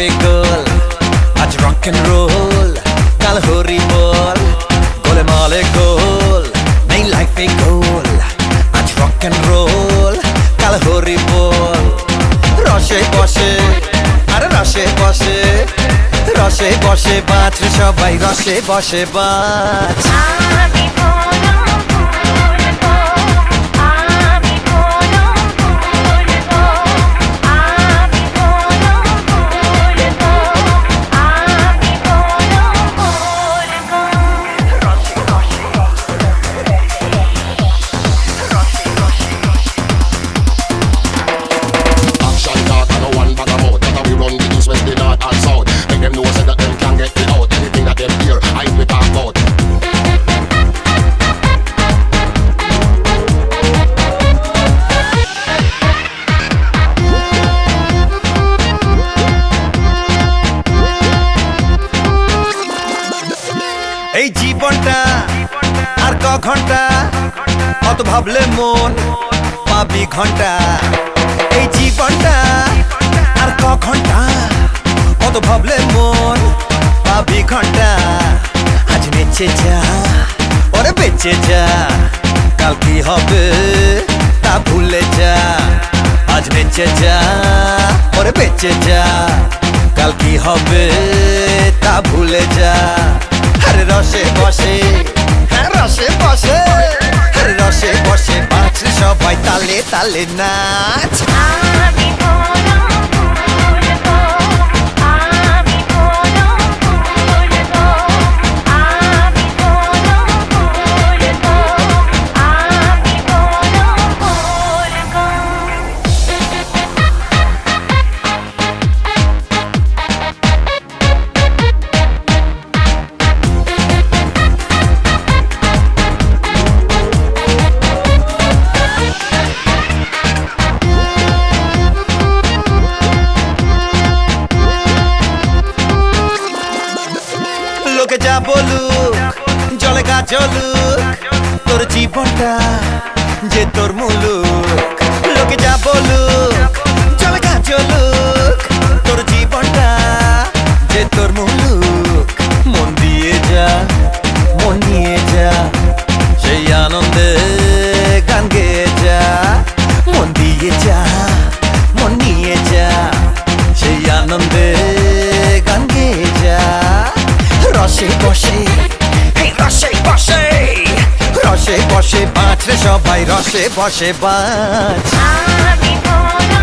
গোল আজ rock and role কাল হরি বল গোলে মালে গোল নেই লাইফে গোল, আজ রক এন্ড রোল কাল হরি বল। রসে বসে, আরে রসে বসে রসে বসে বাঁচ সবাই, রসে বসে বাঁচ ঘণ্টা অত ভাবলে মন, পাবি ঘণ্টা। এই জীবনটা আর ক ঘণ্টা? অত ভাবলে মন, পাবি ঘণ্টা। আজ বেঁচে যা ওরে বেঁচে যা। কাল কি হবে তা ভুলে যা। আজ বেঁচে যা ওরে বেঁচে যা। কাল কি হবে তা ভুলে যা। আরে রসে বসে আরে রসে বসে বাঁচ সবাই তালে তালে নাচ। জলে গা জ্বলুক তোর জীবনটা যে তোর মুলুক। লোকে যা বলুক চল গা জ্বলুক রসে বসে বাঁচ রে সবাই রসে বসে বাঁচ আমি বলব